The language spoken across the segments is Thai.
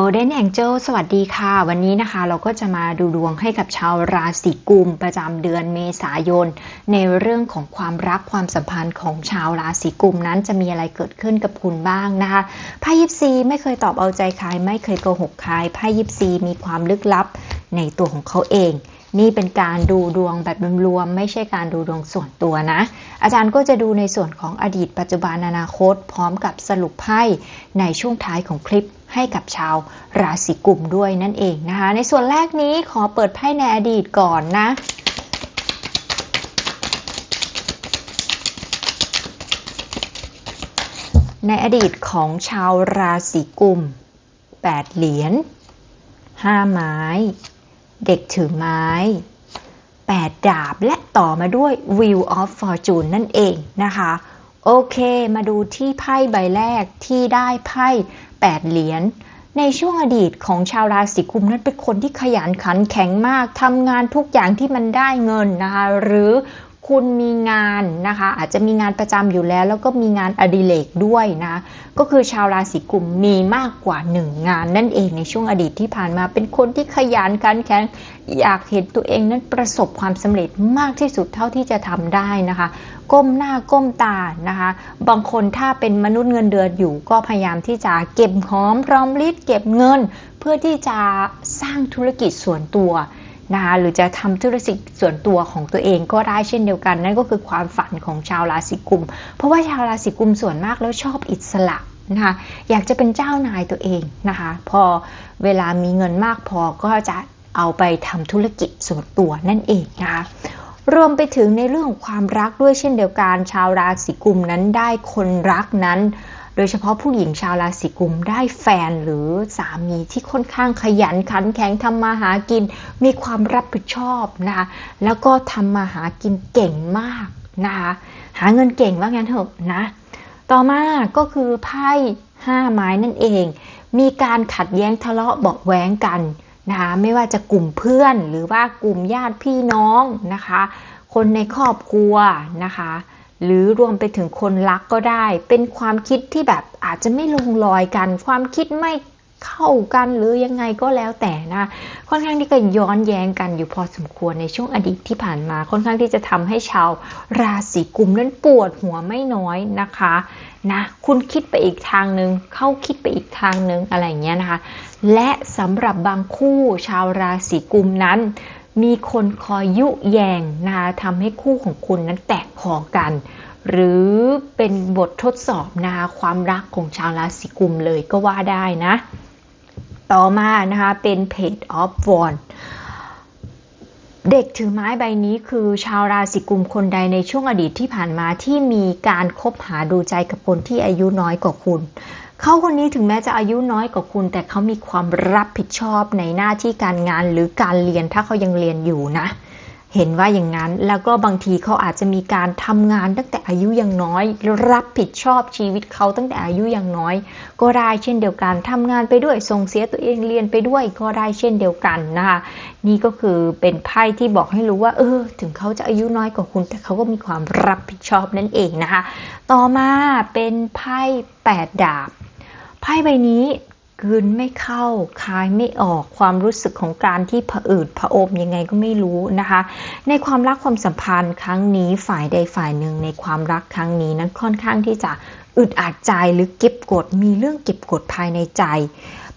Golden Angel สวัสดีค่ะ วันนี้นะคะเราก็จะมาดูดวงให้กับชาวราศีกุมประจำเดือนเมษายน ในเรื่องของความรักความสัมพันธ์ของชาวราศีกุมนั้นจะมีอะไรเกิดขึ้นกับคุณบ้างนะคะไพ่ยิปซีไม่เคยตอบเอาใจใครไม่เคยโกหกใครไพ่ยิปซีมีความลึกลับในตัวของเขาเอง นี่เป็นการดูดวงแบบรวมๆไม่ใช่การดูดวงส่วนตัวนะ อาจารย์ก็จะดูในส่วนของอดีตปัจจุบันอนาคต พร้อมกับสรุปไพ่ในช่วงท้ายของคลิปให้กับชาวราศีกุมด้วยนั่นเองนะคะ ในส่วนแรกนี้ขอเปิดไพ่ในอดีตก่อนนะในอดีตของชาวราศีกุม 8 เหรียญ 5 ไม้ เด็กถือไม้ 8 ดาบและต่อมาด้วย Wheel of Fortune นั่นเองนะคะ โอเค มาดูที่ไพ่ใบแรกที่ได้ไพ่ 8 เหรียญในช่วงอดีตของชาวราศีกุมนั้นเป็นคนที่ขยันขันแข็งมากทำงานทุกอย่างที่มันได้เงินนะคะ หรือ คุณมีงานนะคะ อาจจะมีงานประจำอยู่แล้ว แล้วก็มีงานอดิเรกด้วยนะ ก็คือชาวราศีกุมมีมากกว่าหนึ่งงานนั่นเองในช่วงอดีตที่ผ่านมาเป็นคนที่ขยันขันแข็งอยากเห็นตัวเองนั้นประสบความสำเร็จมากที่สุดเท่าที่จะทำได้นะคะ ก้มหน้าก้มตานะคะ บางคนถ้าเป็นมนุษย์เงินเดือนอยู่ ก็พยายามที่จะเก็บหอมรอมริบเก็บเงิน เพื่อที่จะสร้างธุรกิจส่วนตัว นะคะหรือจะทำธุรกิจส่วนตัวของตัวเองก็ได้เช่นเดียวกัน นั่นก็คือความฝันของชาวราศีกุม เพราะว่าชาวราศีกุมส่วนมากแล้วชอบอิสระนะคะอยากจะเป็นเจ้านายตัวเองนะคะพอเวลามีเงินมากพอก็จะเอาไปทำธุรกิจส่วนตัวนั่นเองนะคะรวมไปถึงในเรื่องของความรักด้วยเช่นเดียวกันชาวราศีกุมนั้นได้คนรักนั้น โดยเฉพาะผู้หญิงชาวราศีกุมได้แฟนหรือสามีที่ค่อนข้างขยันขันแข็งทำมาหากิน มีความรับผิดชอบนะคะแล้วก็ทำมาหากินเก่งมากนะคะหาเงินเก่งว่างั้นเถอะนะ ต่อมาก็คือไพ่ห้าไม้นั่นเอง มีการขัดแย้งทะเลาะเบาแหวงกันนะคะไม่ว่าจะกลุ่มเพื่อนหรือว่ากลุ่มญาติพี่น้องนะคะ คนในครอบครัวนะคะ หรือรวมไปถึงคนรักก็ได้ เป็นความคิดที่แบบอาจจะไม่ลงรอยกัน ความคิดไม่เข้ากันหรือยังไงก็แล้วแต่นะค่อนข้างที่จะย้อนแย้งกันอยู่พอสมควรในช่วงอดีตที่ผ่านมา ค่อนข้างที่จะทำให้ชาวราศีกุมนั้นปวดหัวไม่น้อยนะคะนะคุณคิดไปอีกทางนึง เข้าคิดไปอีกทางนึงอะไรเงี้ยนะคะ และสำหรับบางคู่ชาวราศีกุมนั้น มีคนคอยยุแยงนะคะทำให้คู่ของคุณนั้นแตกคอกัน หรือเป็นบททดสอบนะคะความรักของชาวราศีกุมเลยก็ว่าได้นะ ต่อมานะคะเป็น Page of Wands เด็กถือไม้ใบนี้คือชาวราศีกุมคนใดในช่วงอดีตที่ผ่านมาที่มีการคบหาดูใจกับคนที่อายุน้อยกว่าคุณ เขาคนนี้ถึงแม้จะอายุน้อยกว่าคุณ แต่เขามีความรับผิดชอบในหน้าที่การงานหรือการเรียนถ้าเขายังเรียนอยู่นะ เห็นว่าอย่างนั้นแล้วก็บางทีเขาอาจจะมีการทำงานตั้งแต่อายุยังน้อย รับผิดชอบชีวิตเขาตั้งแต่อายุยังน้อย ก็ได้เช่นเดียวกันทำงานไปด้วยส่งเสียตัวเองเรียนไปด้วยก็ได้เช่นเดียวกันนะคะนี่ก็คือเป็นไพ่ที่บอกให้รู้ว่า เออ ถึงเขาจะอายุน้อยกว่าคุณ แต่เขาก็มีความรับผิดชอบนั่นเองนะคะ ต่อมาเป็นไพ่แปดดาบไพ่ใบนี้ กืนไม่เข้าคายไม่ออกความรู้สึกของการที่ผะอืดผะอมยังไงก็ไม่รู้นะคะ ในความรักความสัมพันธ์ครั้งนี้ฝ่ายใดฝ่ายหนึ่งในความรักครั้งนี้นั้นค่อนข้างที่จะอึดอัดใจหรือเก็บกดมีเรื่องเก็บกดภายในใจ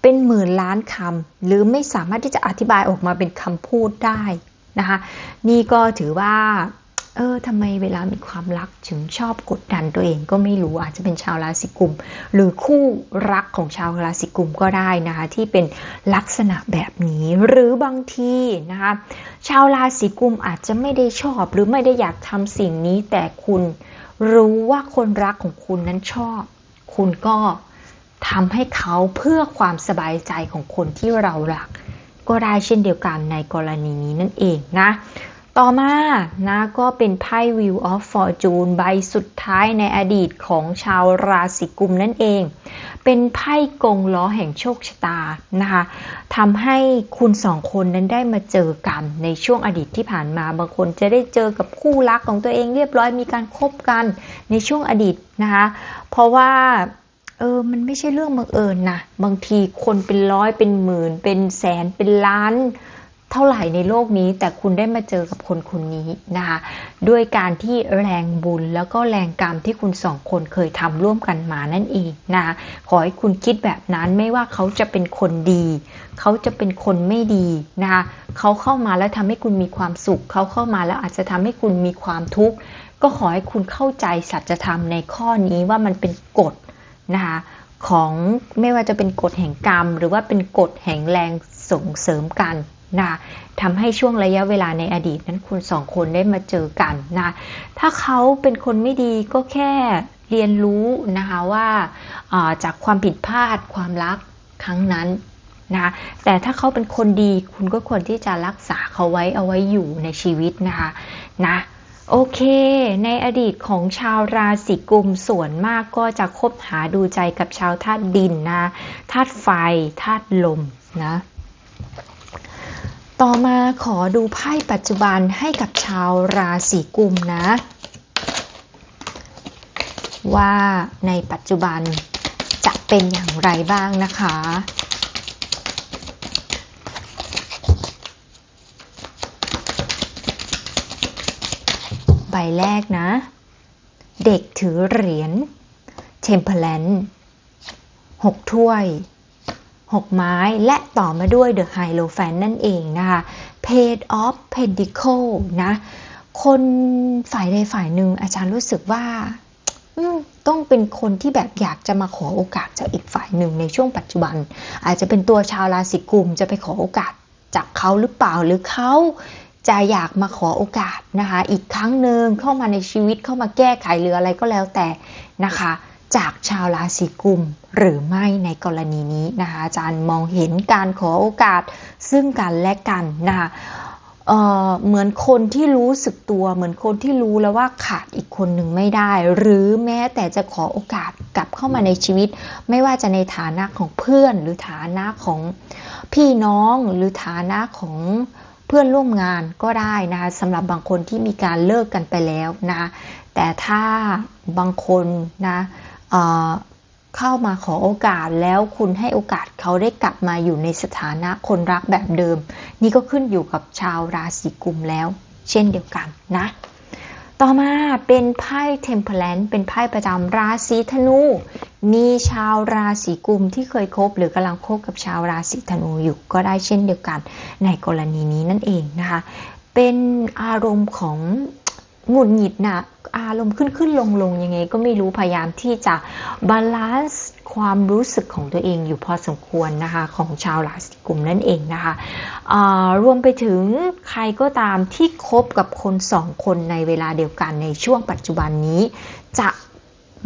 เป็นหมื่นล้านคำหรือไม่สามารถที่จะอธิบายออกมาเป็นคำพูดได้นะคะ นี่ก็ถือว่า เออทำไมเวลามีความรักถึงชอบกดดันตัวเองก็ไม่รู้อาจจะเป็นชาวราศีกุม หรือคู่รักของชาวราศีกุมก็ได้นะคะที่เป็นลักษณะแบบนี้ หรือบางทีนะคะชาวราศีกุมอาจจะไม่ได้ชอบ หรือไม่ได้อยากทำสิ่งนี้ แต่คุณรู้ว่าคนรักของคุณนั้นชอบ คุณก็ทำให้เขาเพื่อความสบายใจของคนที่เรารัก ก็ได้เช่นเดียวกันในกรณีนี้นั่นเองนะ ต่อมานะก็เป็นไพ่ Wheel of Fortune ใบสุดท้ายในอดีตของชาวราศีกุมนั่นเอง เป็นไพ่กงล้อแห่งโชคชะตานะคะทำให้คุณสองคนนั้นได้มาเจอกันในช่วงอดีตที่ผ่านมาบางคนจะได้เจอกับคู่รักของตัวเองเรียบร้อยมีการคบกันในช่วงอดีตนะคะเพราะว่าเออ มันไม่ใช่เรื่องบังเอิญนะ บางทีคนเป็นร้อยเป็นหมื่น เป็นแสนเป็นล้าน เท่าไหร่ในโลกนี้ แต่คุณได้มาเจอกับคนคนนี้นะคะด้วยการที่แรงบุญแล้วก็แรงกรรมที่คุณสองคนเคยทำร่วมกันมานั่นเองนะคะขอให้คุณคิดแบบนั้นไม่ว่าเขาจะเป็นคนดี เขาจะเป็นคนไม่ดีนะคะเขาเข้ามาแล้วทำให้คุณมีความสุข เขาเข้ามาแล้วอาจจะทำให้คุณมีความทุกข์ก็ขอให้คุณเข้าใจสัจธรรมในข้อนี้ว่ามันเป็นกฎนะคะของไม่ว่าจะเป็นกฎแห่งกรรม หรือว่าเป็นกฎแห่งแรงส่งเสริมกัน นะทำให้ช่วงระยะเวลาในอดีตนั้นคุณสองคนได้มาเจอกันนะ ถ้าเขาเป็นคนไม่ดีก็แค่เรียนรู้นะคะว่าอ่าจากความผิดพลาดความรักครั้งนั้นนะแต่ถ้าเขาเป็นคนดีคุณก็ควรที่จะรักษาเขาไว้เอาไว้อยู่ในชีวิตนะคะนะโอเค ในอดีตของชาวราศีกุมส่วนมากก็จะคบหาดูใจกับชาวธาตุดินนะธาตุไฟธาตุลมนะ ต่อมาขอดูไพ่ปัจจุบันให้กับชาวราศีกุมนะ ว่าในปัจจุบันจะเป็นอย่างไรบ้างนะคะ ใบแรกนะ เด็กถือเหรียญเทมเพลนหกถ้วย หกไม้ และต่อมาด้วย The h i e r o p h a n t นั่นเองนะคะ Page of Pentacle นะ คนฝ่ายใดฝ่ายหนึ่งอาจารย์รู้สึกว่าต้องเป็นคนที่แบบอยากจะมาขอโอกาสจากอีกฝ่ายหนึ่งในช่วงปัจจุบัน อาจจะเป็นตัวชาวราศีกุมจะไปขอโอกาสจากเขาหรือเปล่าหรือเขาจะอยากมาขอโอกาสนะคะ อีกครั้งหนึ่งเข้ามาในชีวิตเข้ามาแก้ไขหรืออะไรก็แล้วแต่นะคะ จากชาวราศีกุมหรือไม่ในกรณีนี้นะคะอาจารย์มองเห็นการขอโอกาสซึ่งกันและกันนะคะเเหมือนคนที่รู้สึกตัว เหมือนคนที่รู้แล้วว่าขาดอีกคนหนึ่งไม่ได้ หรือแม้แต่จะขอโอกาสกลับเข้ามาในชีวิต ไม่ว่าจะในฐานะของเพื่อน หรือฐานะของพี่น้องหรือฐานะของเพื่อนร่วมงานก็ได้นะคะสำหรับบางคนที่มีการเลิกกันไปแล้วนะแต่ถ้าบางคนนะ เข้ามาขอโอกาสแล้วคุณให้โอกาสเขาได้กลับมาอยู่ในสถานะคนรักแบบเดิม นี่ก็ขึ้นอยู่กับชาวราศีกุมแล้ว เช่นเดียวกันนะ ต่อมาเป็นไพ่เทมเพลนเป็นไพ่ประจำราศีธนู มีชาวราศีกุมที่เคยคบหรือกำลังคบกับชาวราศีธนูอยู่ก็ได้เช่นเดียวกัน ในกรณีนี้นั่นเองนะคะเป็นอารมณ์ของ หงุดหงิดนะอารมณ์ขึ้นขึ้นลงลงยังไง ก็ไม่รู้พยายามที่จะบาลานซ์ความรู้สึกของตัวเองอยู่พอสมควรนะคะของชาวราศีกุมนั่นเองนะคะรวมไปถึงใครก็ตามที่คบกับคนสองคนในเวลาเดียวกันในช่วงปัจจุบันนี้ จะ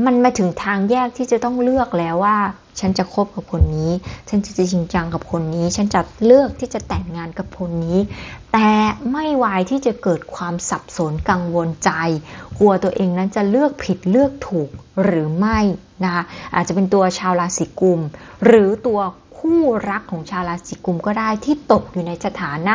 มันมาถึงทางแยกที่จะต้องเลือกแล้วว่า ฉันจะคบกับคนนี้ ฉันจะจริงจังกับคนนี้ ฉันจะเลือกที่จะแต่งงานกับคนนี้ แต่ไม่วายที่จะเกิดความสับสนกังวลใจ กลัวตัวเองนั้นจะเลือกผิดเลือกถูกหรือไม่นะคะอาจจะเป็นตัวชาวราศีกุม หรือตัวคู่รักของชาวราศีกุมก็ได้ที่ตกอยู่ในสถานะ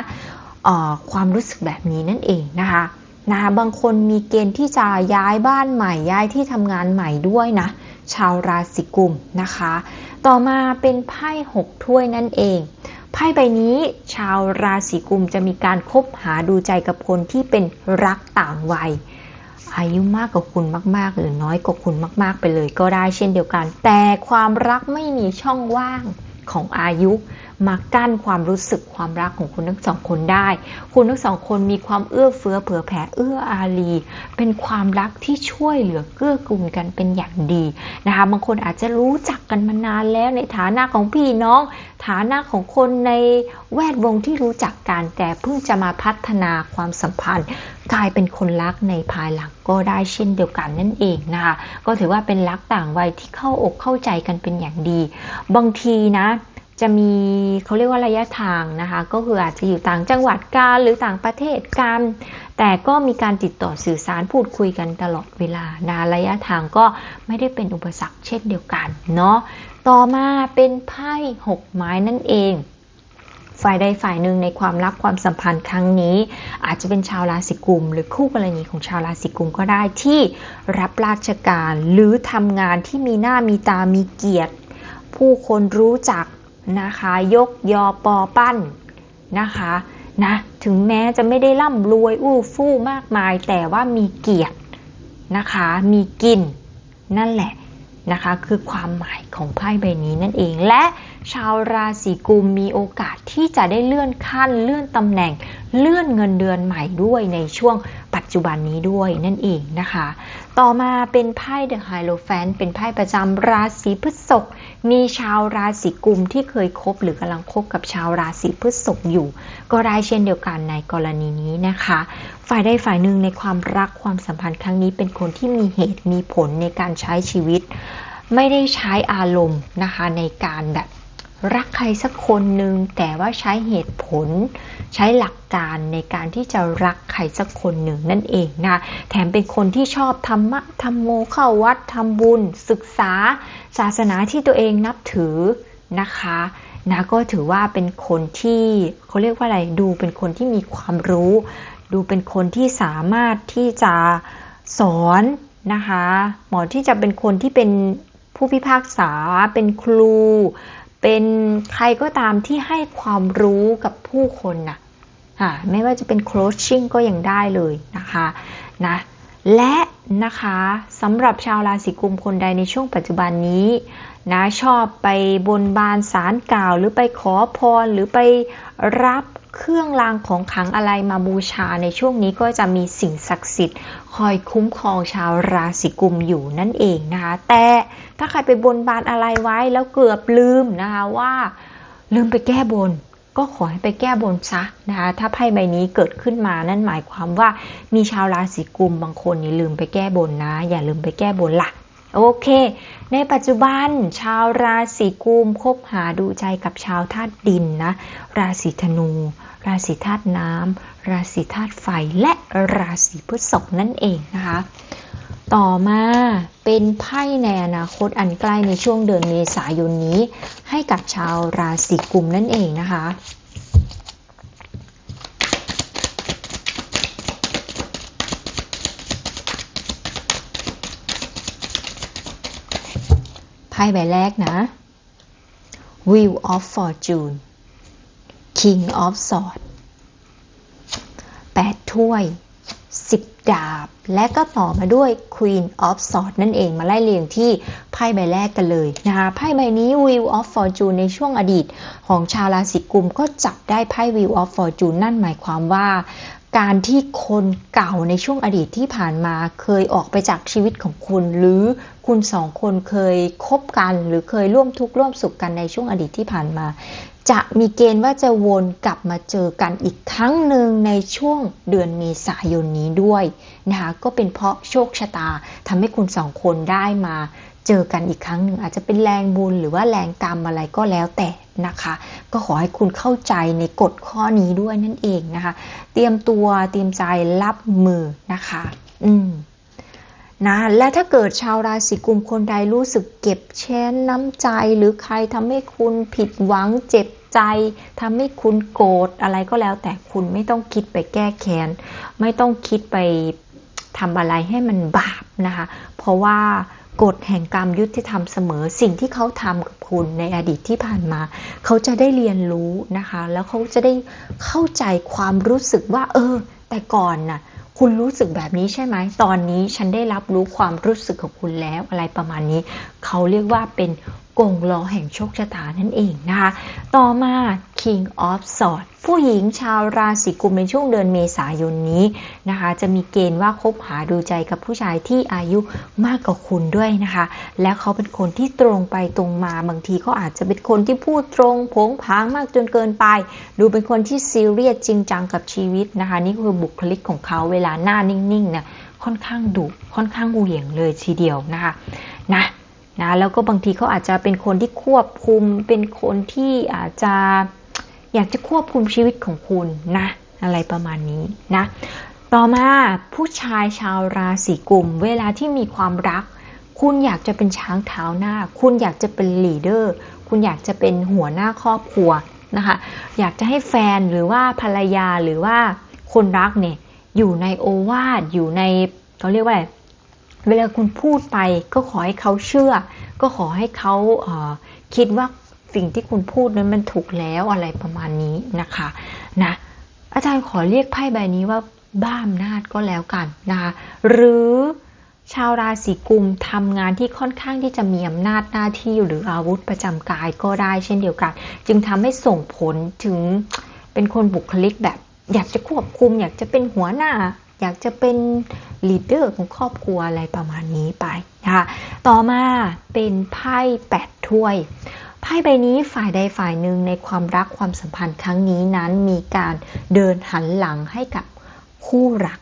ความรู้สึกแบบนี้นั่นเองนะคะ นะบางคนมีเกณฑ์ที่จะย้ายบ้านใหม่ย้ายที่ทำงานใหม่ด้วยนะ ชาวราศีกุมนะคะ ต่อมาเป็นไพ่หกถ้วยนั่นเองไพ่ใบนี้ชาวราศีกุมจะมีการคบหาดูใจกับคนที่เป็นรักต่างวัย อายุมากกว่าคุณมาก ๆ หรือน้อยกว่าคุณมาก ๆ ไปเลยก็ได้เช่นเดียวกัน แต่ความรักไม่มีช่องว่างของอายุ มากั้นความรู้สึกความรักของคุณทั้งสองคนได้ คุณทั้งสองคนมีความเอื้อเฟื้อเผื่อแผ่เอื้ออารี เป็นความรักที่ช่วยเหลือเกื้อกูลกันเป็นอย่างดีนะคะบางคนอาจจะรู้จักกันมานานแล้วในฐานะของพี่น้อง ฐานะของคนในแวดวงที่รู้จักกันแต่เพิ่งจะมาพัฒนาความสัมพันธ์ กลายเป็นคนรักในภายหลังก็ได้เช่นเดียวกันนั่นเองนะคะก็ถือว่าเป็นรักต่างวัยที่เข้าอกเข้าใจกันเป็นอย่างดี บางทีนะ จะมีเขาเรียกว่าระยะทางนะคะ ก็คืออาจจะอยู่ต่างจังหวัดกันหรือต่างประเทศกันแต่ก็มีการติดต่อสื่อสารพูดคุยกันตลอดเวลานะระยะทางก็ไม่ได้เป็นอุปสรรคเช่นเดียวกันเนาะต่อมาเป็นไพ่หกไม้นั่นเองฝ่ายใดฝ่ายหนึ่งในความรักความสัมพันธ์ครั้งนี้ อาจจะเป็นชาวราศีกุม หรือคู่กรณีของชาวราศีกุมก็ได้ที่รับราชการหรือทำงานที่มีหน้ามีตามีเกียรติ ผู้คนรู้จัก นะคะ ยกยอปอปั้นนะคะนะถึงแม้จะไม่ได้ร่ำรวยอู้ฟู่มากมาย แต่ว่ามีเกียรตินะคะ มีกินนั่นแหละนะคะ คือความหมายของไพ่ใบนี้นั่นเองและ ชาวราศีกุมมีโอกาสที่จะได้เลื่อนขั้น เลื่อนตำแหน่ง เลื่อนเงินเดือนใหม่ด้วยในช่วงปัจจุบันนี้ด้วยนั่นเองนะคะ ต่อมาเป็นไพ่เดอะไฮโลแฟนเป็นไพ่ประจำราศีพฤษภมีชาวราศีกุมที่เคยคบหรือกำลังคบกับชาวราศีพฤษภอยู่ ก็ได้เช่นเดียวกันในกรณีนี้นะคะ ฝ่ายใดฝ่ายหนึ่งในความรักความสัมพันธ์ครั้งนี้เป็นคนที่มีเหตุมีผลในการใช้ชีวิต ไม่ได้ใช้อารมณ์นะคะในการแบบ รักใครสักคนหนึ่งแต่ว่าใช้เหตุผล ใช้หลักการในการที่จะรักใครสักคนหนึ่งนั่นเองนะแถมเป็นคนที่ชอบธรรมะธรรมโมเข้าวัดทำบุญ ศึกษา ศาสนาที่ตัวเองนับถือนะคะนะก็ถือว่าเป็นคนที่เขาเรียกว่าอะไรดูเป็นคนที่มีความรู้ ดูเป็นคนที่สามารถที่จะสอนนะคะหมอที่จะเป็นคนที่เป็นผู้พิพากษาเป็นครู เป็นใครก็ตามที่ให้ความรู้กับผู้คนนะะไม่ว่าจะเป็นโคชชิ่งก็ยังได้เลยนะคะนะและนะคะสำหรับชาวราศีกุมคนใดในช่วงปัจจุบันนี้นะชอบไปบนบานสารกล่าว หรือไปขอพรหรือไปรับ เครื่องรางของขังอะไรมาบูชาในช่วงนี้ก็จะมีสิ่งศักดิ์สิทธิ์ คอยคุ้มครองชาวราศีกุมอยู่นั่นเองนะคะ แต่ถ้าใครไปบนบานอะไรไว้แล้วเกือบลืมนะคะว่าลืมไปแก้บนก็ขอให้ไปแก้บนซะนะคะ ถ้าไพ่ใบนี้เกิดขึ้นมานั่นหมายความว่ามีชาวราศีกุมบางคนนี่ลืมไปแก้บนนะ อย่าลืมไปแก้บนละ่ะ โอเค ในปัจจุบันชาวราศีกุมคบหาดูใจกับชาวธาตุดินนะ ราศีธนู ราศีธาตุน้ำ ราศีธาตุไฟ และราศีพฤษภนั่นเองนะคะ ต่อมาเป็นไพ่ในอนาคตอันใกล้ในช่วงเดือนเมษายนนี้ ให้กับชาวราศีกุมนั่นเองนะคะ ไพ่ใบแรกนะ Wheel of Fortune King of Swords 8 ถ้วย 10 ดาบ และก็ต่อมาด้วย Queen of Swords นั่นเองมาไล่เรียงที่ไพ่ใบแรกกันเลยนะคะไพ่ใบนี้ Wheel of Fortune ในช่วงอดีตของชาวราศีกุมก็จับได้ไพ่ Wheel of Fortune นั่นหมายความว่า การที่คนเก่าในช่วงอดีตที่ผ่านมาเคยออกไปจากชีวิตของคุณ หรือคุณสองคนเคยคบกัน หรือเคยร่วมทุกข์ร่วมสุขกันในช่วงอดีตที่ผ่านมา จะมีเกณฑ์ว่าจะวนกลับมาเจอกันอีกครั้งหนึ่งในช่วงเดือนเมษายนนี้ด้วยนะคะก็เป็นเพราะโชคชะตาทำให้คุณสองคนได้มาเจอกันอีกครั้งหนึ่งอาจจะเป็นแรงบุญหรือว่าแรงกรรมอะไรก็แล้วแต่ นะคะ ก็ขอให้คุณเข้าใจในกฎข้อนี้ด้วยนั่นเองนะคะ เตรียมตัวเตรียมใจรับมือนะคะ อืมนะและถ้าเกิดชาวราศีกุมคนใดรู้สึกเก็บแช้นน้ำใจหรือใครทำให้คุณผิดหวังเจ็บใจทำให้คุณโกรธอะไรก็แล้ว แต่คุณไม่ต้องคิดไปแก้แค้นไม่ต้องคิดไปทำอะไรให้มันบาปนะคะ เพราะว่า กฎแห่งกรรมยุติธรรมเสมอ สิ่งที่เขาทำกับคุณในอดีตที่ผ่านมา เขาจะได้เรียนรู้นะคะ แล้วเขาจะได้เข้าใจความรู้สึกว่า เออ แต่ก่อนน่ะคุณรู้สึกแบบนี้ใช่ไหม ตอนนี้ฉันได้รับรู้ความรู้สึกของคุณแล้วอะไรประมาณนี้ เขาเรียกว่าเป็น กงล้อแห่งโชคชะตานั่นเองนะคะ ต่อมา King of Swords ผู้หญิงชาวราศีกุมในช่วงเดือนเมษายนนี้นะคะ จะมีเกณฑ์ว่าคบหาดูใจกับผู้ชายที่อายุมากกว่าคุณด้วยนะคะ และเขาเป็นคนที่ตรงไปตรงมาบางทีเขาอาจจะเป็นคนที่พูดตรงผงผางมากจนเกินไป ดูเป็นคนที่ซีเรียสจริงจังกับชีวิตนะคะ นี่คือบุคลิกของเขาเวลาหน้านิ่งๆนี่ยค่อนข้างดุค่อนข้างเหวี่ยงเลยทีเดียวนะคะนะ นะแล้วก็บางทีเขาอาจจะเป็นคนที่ควบคุม เป็นคนที่อาจจะอยากจะควบคุมชีวิตของคุณนะ อะไรประมาณนี้นะ ต่อมาผู้ชายชาวราศีกุม เวลาที่มีความรัก คุณอยากจะเป็นช้างเท้าหน้า คุณอยากจะเป็นลีดเดอร์ คุณอยากจะเป็นหัวหน้าครอบครัวนะคะ อยากจะให้แฟนหรือว่าภรรยาหรือว่าคนรักเนี่ยอยู่ในโอวาทอยู่ในเขาเรียกว่าอะไร เวลาคุณพูดไปก็ขอให้เขาเชื่อ ก็ขอให้เขาเคิดว่าสิ่งที่คุณพูดนั้นมันถูกแล้วอะไรประมาณนี้นะคะนะอาจารย์ขอเรียกไพ่ใบนี้ว่าบ้ามนาดก็แล้วกันนะคะหรือชาวราศีกุมทำงานที่ค่อนข้างที่จะมีอำนาจหน้าที่หรืออาวุธประจำกายก็ได้เช่นเดียวกัน จึงทำให้ส่งผลถึงเป็นคนบุคลิกแบบ อยากจะควบคุม อยากจะเป็นหัวหน้า อยากจะเป็นลีดเดอร์ของครอบครัวอะไรประมาณนี้ไปนะคะต่อมาเป็นไพ่แปดถ้วยไพ่ใบนี้ฝ่ายใดฝ่ายหนึ่งในความรักความสัมพันธ์ครั้งนี้นั้นมีการเดินหันหลังให้กับคู่รัก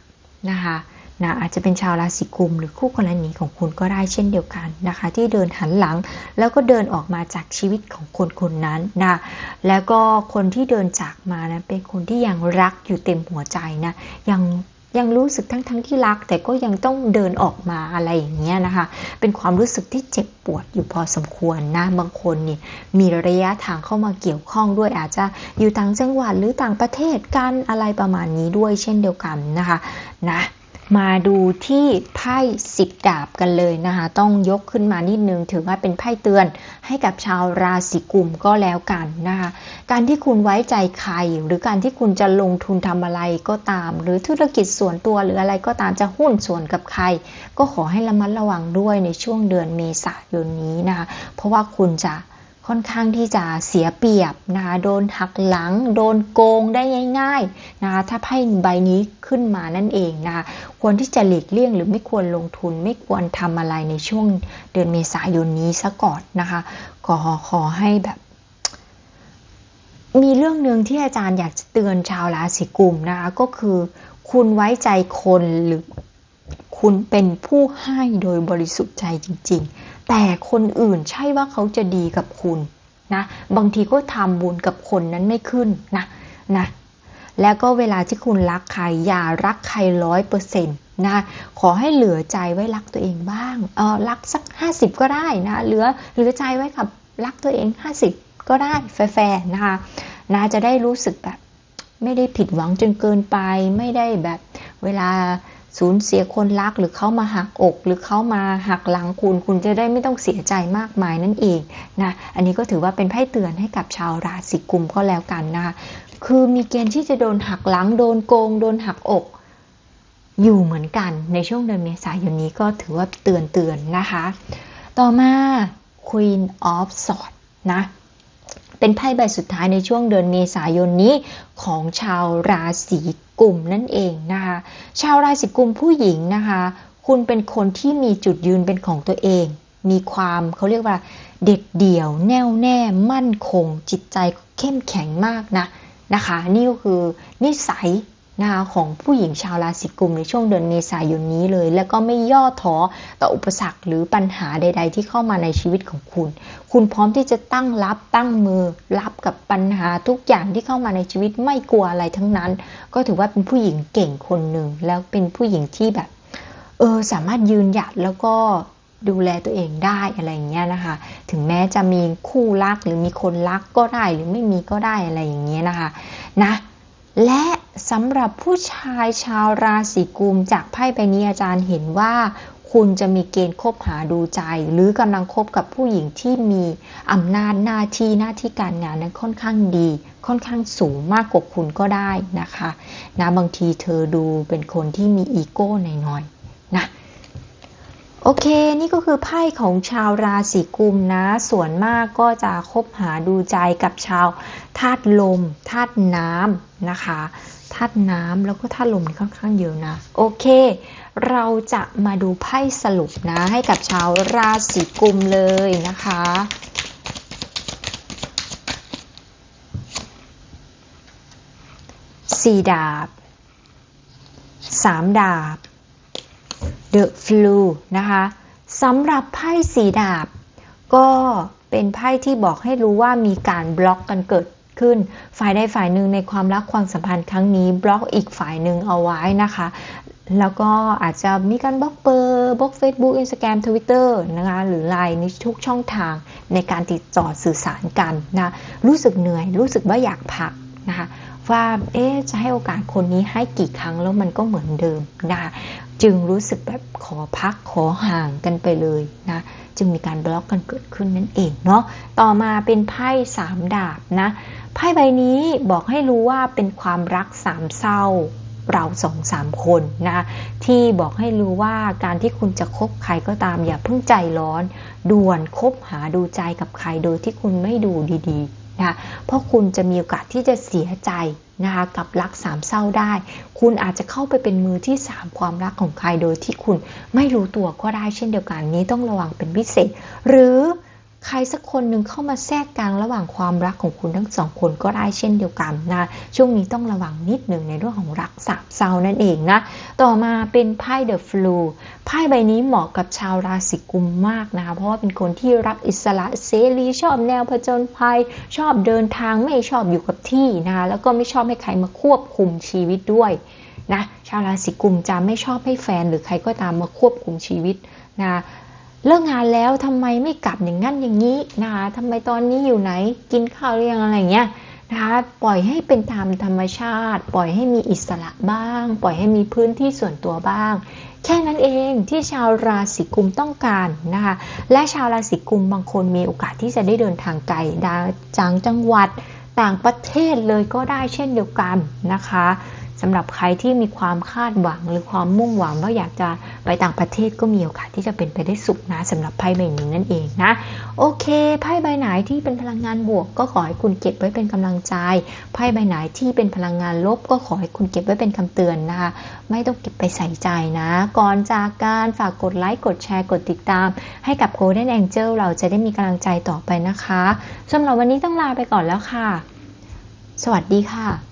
นะคะนะอาจจะเป็นชาวราศีกุมหรือคู่กรณีของคุณก็ได้เช่นเดียวกันนะคะ ที่เดินหันหลัง แล้วก็เดินออกมาจากชีวิตของคนคนนั้นนะแล้วก็คนที่เดินจากมานะเป็นคนที่ยังรักอยู่เต็มหัวใจนะยัง ยังรู้สึกทั้งทั้งที่รัก แต่ก็ยังต้องเดินออกมาอะไรอย่างเงี้ยนะคะ เป็นความรู้สึกที่เจ็บปวดอยู่พอสมควรนะบางคนนี่มีระยะทางเข้ามาเกี่ยวข้องด้วยอาจจะอยู่ต่างจังหวัดหรือต่างประเทศกันอะไรประมาณนี้ด้วยเช่นเดียวกันนะคะนะ มาดูที่ไพ่สิบดาบกันเลยนะคะ ต้องยกขึ้นมานิดนึง ถือว่าเป็นไพ่เตือนให้กับชาวราศีกุมก็แล้วกันนะคะ การที่คุณไว้ใจใคร หรือการที่คุณจะลงทุนทำอะไรก็ตาม หรือธุรกิจส่วนตัวหรืออะไรก็ตามจะหุ้นส่วนกับใคร ก็ขอให้ระมัดระวังด้วยในช่วงเดือนเมษายนนี้นะคะ เพราะว่าคุณจะ ค่อนข้างที่จะเสียเปรียบนะคะโดนหักหลัง โดนโกงได้ง่ายๆนะคะถ้าไพ่ใบนี้ขึ้นมานั่นเองนะคะควรที่จะหลีกเลี่ยงหรือไม่ควรลงทุน ไม่ควรทำอะไรในช่วงเดือนเมษายนนี้ซะก่อนนะคะขอขอให้แบบมีเรื่องหนึ่งที่อาจารย์อยากจะเตือนชาวราศีกุมนะคะก็คือคุณไว้ใจคนหรือคุณเป็นผู้ให้โดยบริสุทธิ์ใจจริง ๆ แต่คนอื่นใช่ว่าเขาจะดีกับคุณนะบางทีก็ทำบุญกับคนนั้นไม่ขึ้นนะนะแล้วก็เวลาที่คุณรักใครอย่ารักใครร้อยเปอร์เซ็นต์นะขอให้เหลือใจไว้รักตัวเองบ้างเออรักสักห้าสิบก็ได้นะเหลือเหลือใจไว้กับรักตัวเองห้าสิบก็ได้แฟร์ๆนะคะนะจะได้รู้สึกแบบ ไม่ได้ผิดหวังจนเกินไปไม่ได้แบบเวลา สูญเสียคนรักหรือเขามาหักอก หรือเขามาหักหลังคุณ คุณจะได้ไม่ต้องเสียใจมากมายนั่นเองนะอันนี้ก็ถือว่าเป็นไพ่เตือนให้กับชาวราศีกุมก็แล้วกันนะคะคือมีเกณฑ์ที่จะโดนหักหลังโดนโกง โดนหักอก อยู่เหมือนกันในช่วงเดือนเมษายนนี้ก็ถือว่าเตือนเตือนนะคะ ต่อมา Queen of Swords นะเป็นไพ่ใบสุดท้ายในช่วงเดือนเมษายนนี้ของชาวราศี กลุ่มนั่นเองนะคะ ชาวราศีกุมผู้หญิงนะคะ คุณเป็นคนที่มีจุดยืนเป็นของตัวเอง มีความเขาเรียกว่า เด็ดเดี่ยว แน่วแน่มั่นคง จิตใจเข้มแข็งมากนะนะคะ นี่ก็คือนิสัย นะคะของผู้หญิงชาวราศีกุมในช่วงเดือนเมษายนนี้เลย แล้วก็ไม่ย่อท้อต่ออุปสรรคหรือปัญหาใด ๆ ที่เข้ามาในชีวิตของคุณ คุณพร้อมที่จะตั้งรับตั้งมือรับกับปัญหาทุกอย่างที่เข้ามาในชีวิตไม่กลัวอะไรทั้งนั้น ก็ถือว่าเป็นผู้หญิงเก่งคนหนึ่งแล้วเป็นผู้หญิงที่แบบเออสามารถยืนหยัดแล้วก็ดูแลตัวเองได้อะไรอย่างเงี้ยนะคะ ถึงแม้จะมีคู่รักหรือมีคนรักก็ได้หรือไม่มีก็ได้อะไรอย่างเงี้ยนะคะนะและ สำหรับผู้ชายชาวราศีกุมจากไพ่ใบนี้อาจารย์เห็นว่า คุณจะมีเกณฑ์คบหาดูใจ หรือกำลังคบกับผู้หญิงที่มีอำนาจหน้าที่หน้าที่การงานนั้นค่อนข้างดี ค่อนข้างสูงมากกว่าคุณก็ได้นะคะนะบางทีเธอดูเป็นคนที่มีอีโก้หน่อยๆ โอเค นี่ก็คือไพ่ของชาวราศีกุมนะ ส่วนมากก็จะคบหาดูใจกับชาวธาตุลมธาตุน้ำนะคะธาตุน้ำแล้วก็ธาตุลมค่อนข้างเยอะนะ โอเค เราจะมาดูไพ่สรุปนะ ให้กับชาวราศีกุมเลยนะคะสี่ดาบสามดาบ The Flu นะคะสำหรับไพ่สีดาบ ก็เป็นไพ่ที่บอกให้รู้ว่ามีการบล็อกกันเกิดขึ้น ฝ่ายใดฝ่ายหนึ่งในความรักความสัมพันธ์ครั้งนี้บล็อกอีกฝ่ายหนึ่งเอาไว้นะคะแล้วก็อาจจะมีการบล็อกเบอร์บล็อก Facebook Instagram Twitter นะคะหรือ Line ในทุกช่องทางในการติดต่อสื่อสารกันนะรู้สึกเหนื่อย รู้สึกว่าอยากพักนะคะ ว่าเอ๊ะจะให้โอกาสคนนี้ให้กี่ครั้งแล้วมันก็เหมือนเดิมนะคะจึงรู้สึกแบบขอพักขอห่างกันไปเลยนะจึงมีการบล็อกกันเกิดขึ้นนั่นเองเนาะต่อมาเป็นไพ่สามดาบนะไพ่ใบนี้บอกให้รู้ว่าเป็นความรักสามเศร้าเราสองสามคนนะที่บอกให้รู้ว่าการที่คุณจะคบใครก็ตามอย่าเพิ่งใจร้อน ด่วนคบหาดูใจกับใครโดยที่คุณไม่ดูดีๆ นะเพราะคุณจะมีโอกาสที่จะเสียใจนะคะกับรักสามเศร้าได้ คุณอาจจะเข้าไปเป็นมือที่สามความรักของใครโดยที่คุณไม่รู้ตัวก็ได้เช่นเดียวกันนี้ต้องระวังเป็นพิเศษ หรือ ใครสักคนหนึ่งเข้ามาแทรกกลางระหว่างความรักของคุณทั้งสองคนก็ได้เช่นเดียวกันนะช่วงนี้ต้องระวังนิดหนึ่งในเรื่องของรักสามเศร้านั่นเองนะ ต่อมาเป็นไพ่เดอะฟลูไพ่ใบนี้เหมาะกับชาวราศีกุมมากนะคะเพราะว่าเป็นคนที่รักอิสระเสรีชอบแนวผจญภัย ชอบเดินทางไม่ชอบอยู่กับที่นะคะแล้วก็ไม่ชอบให้ใครมาควบคุมชีวิตด้วยนะชาวราศีกุมจะไม่ชอบให้แฟนหรือใครก็ตามมาควบคุมชีวิตนะ เลิกงานแล้วทำไมไม่กลับอย่างนั้นอย่างนี้นะคะทำไมตอนนี้อยู่ไหนกินข้าวหรือยังอะไรเงี้ยนะคะปล่อยให้เป็นตามธรรมชาติ ปล่อยให้มีอิสระบ้าง ปล่อยให้มีพื้นที่ส่วนตัวบ้าง แค่นั้นเองที่ชาวราศีกุมต้องการนะคะและชาวราศีกุมบางคนมีโอกาสที่จะได้เดินทางไกลดาจางจังหวัดต่างประเทศเลยก็ได้เช่นเดียวกันนะคะ สำหรับใครที่มีความคาดหวังหรือความมุ่งหวังว่าอยากจะไปต่างประเทศก็มีโอกาสที่จะเป็นไปได้สุขนะสำหรับไพ่ใบนี้นั่นเองนะ โอเคไพ่ใบไหนที่เป็นพลังงานบวก ก็ขอให้คุณเก็บไว้เป็นกำลังใจไพ่ใบไหนที่เป็นพลังงานลบ ก็ขอให้คุณเก็บไว้เป็นคำเตือนนะคะไม่ต้องเก็บไปใส่ใจนะ ก่อนจากการฝากกดไลค์กดแชร์กดติดตาม ให้กับ Golden Angel เราจะได้มีกำลังใจต่อไปนะคะสำหรับวันนี้ต้องลาไปก่อนแล้วค่ะ สวัสดีค่ะ